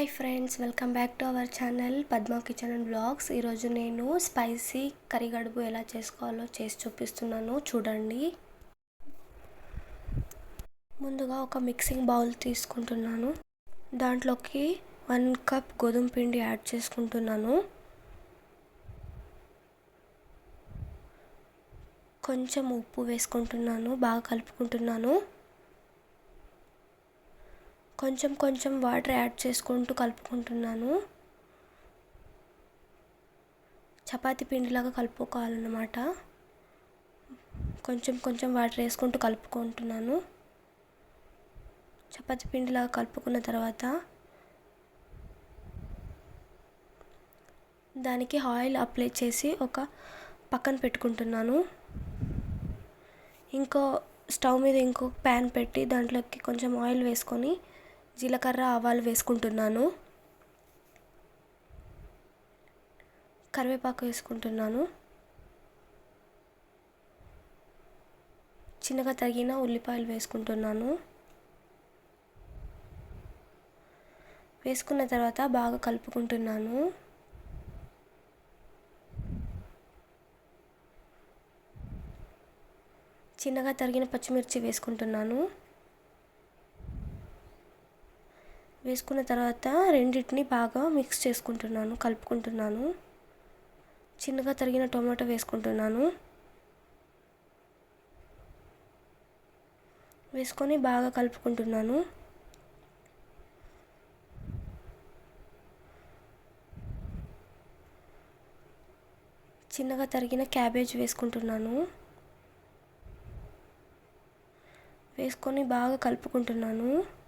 Hi friends welcome back to our channel Padma kitchen and blogs. ఈరోజు నేను spicy కరిగడుపు ఎలా చేసుకోవాలో చేసి చూపిస్తున్నాను. చూడండి. ముందుగా ఒక మిక్సింగ్ బౌల్ తీసుకుంటున్నాను. దాంట్లోకి వన్ కప్ గోధుమ పిండి యాడ్ చేసుకుంటున్నాను. కొంచెం ఉప్పు వేసుకుంటున్నాను బాగా కలుపుకుంటున్నాను. కొంచెం కొంచెం వాటర్ యాడ్ చేసుకుంటూ కలుపుకుంటున్నాను. చపాతీ పిండిలాగా కలుపుకోవాలన్నమాట. కొంచెం కొంచెం వాటర్ వేసుకుంటూ కలుపుకుంటున్నాను. చపాతి పిండిలాగా కలుపుకున్న తర్వాత దానికి ఆయిల్ అప్లై చేసి ఒక పక్కన పెట్టుకుంటున్నాను. ఇంకో స్టవ్ మీద ఇంకో ప్యాన్ పెట్టి దాంట్లోకి కొంచెం ఆయిల్ వేసుకొని జీలకర్ర ఆవాలు వేసుకుంటున్నాను. కరివేపాకు వేసుకుంటున్నాను. చిన్నగా తగిన ఉల్లిపాయలు వేసుకుంటున్నాను. వేసుకున్న తర్వాత బాగా కలుపుకుంటున్నాను. చిన్నగా తరిగిన పచ్చిమిర్చి వేసుకుంటున్నాను. వేసుకున్న తర్వాత రెండింటిని బాగా మిక్స్ చేసుకుంటున్నాను కలుపుకుంటున్నాను. చిన్నగా తరిగిన టొమాటో వేసుకుంటున్నాను. వేసుకొని బాగా కలుపుకుంటున్నాను. చిన్నగా తరిగిన క్యాబేజ్ వేసుకుంటున్నాను. వేసుకొని బాగా కలుపుకుంటున్నాను.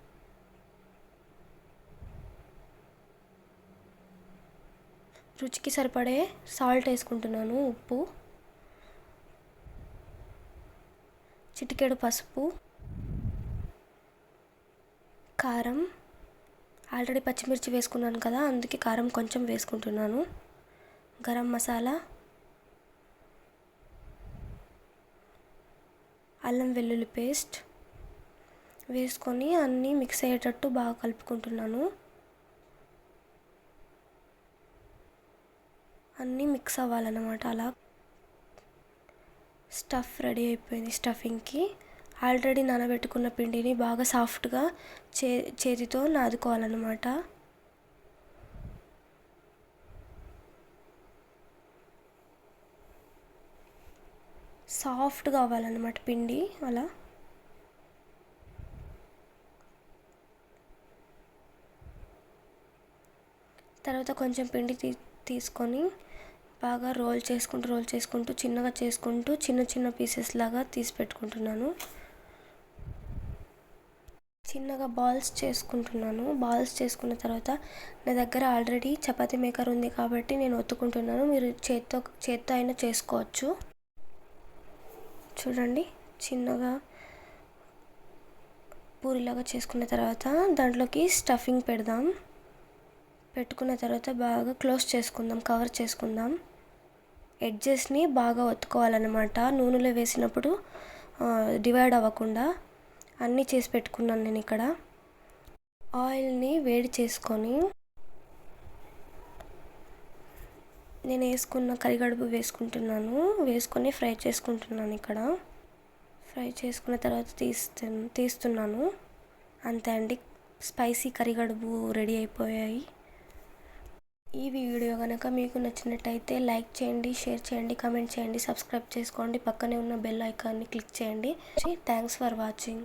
రుచికి సరిపడే సాల్ట్ వేసుకుంటున్నాను ఉప్పు. చిటికెడు పసుపు. కారం. ఆల్రెడీ పచ్చిమిర్చి వేసుకున్నాను కదా అందుకే కారం కొంచెం వేసుకుంటున్నాను. గరం మసాలా. అల్లం వెల్లుల్లి పేస్ట్. వేసుకొని అన్నీ మిక్స్ అయ్యేటట్టు బాగా కలుపుకుంటున్నాను. అన్నీ మిక్స్ అవ్వాలన్నమాట అలా. స్టఫ్ రెడీ అయిపోయింది స్టఫింగ్కి. ఆల్రెడీ నానబెట్టుకున్న పిండిని బాగా సాఫ్ట్గా చే చేతితో నాదుకోవాలన్నమాట. సాఫ్ట్గా అవ్వాలన్నమాట పిండి అలా. తర్వాత కొంచెం పిండి తీ తీసుకొని బాగా రోల్ చేసుకుంటూ రోల్ చేసుకుంటూ చిన్నగా చేసుకుంటూ చిన్న చిన్న పీసెస్ లాగా తీసి పెట్టుకుంటున్నాను. చిన్నగా బాల్స్ చేసుకుంటున్నాను. బాల్స్ చేసుకున్న తర్వాత నా దగ్గర ఆల్రెడీ చపాతీ మేకర్ ఉంది కాబట్టి నేను ఒత్తుకుంటున్నాను. మీరు చేత్తో చేత్తో అయినా చేసుకోవచ్చు. చూడండి చిన్నగా పూరిలాగా చేసుకున్న తర్వాత దాంట్లోకి స్టఫింగ్ పెడదాం. పెట్టుకున్న తర్వాత బాగా క్లోజ్ చేసుకుందాం కవర్ చేసుకుందాం. ఎడ్జెస్ని బాగా ఒత్తుకోవాలన్నమాట. నూనెలో వేసినప్పుడు డివైడ్ అవ్వకుండా అన్నీ చేసి పెట్టుకున్నాను నేను ఇక్కడ. ఆయిల్ని వేడి చేసుకొని నేను వేసుకున్న కరిగడుపు వేసుకుంటున్నాను. వేసుకొని ఫ్రై చేసుకుంటున్నాను ఇక్కడ. ఫ్రై చేసుకున్న తర్వాత తీస్తు తీస్తున్నాను. అంతే అండి. స్పైసీ కరిగడుపు రెడీ అయిపోయాయి. ఈ వీడియో కనుక మీకు నచ్చినట్టయితే లైక్ చేయండి షేర్ చేయండి కమెంట్ చేయండి సబ్స్క్రైబ్ చేసుకోండి. పక్కనే ఉన్న బెల్ ఐకాన్ని క్లిక్ చేయండి. Thanks for watching.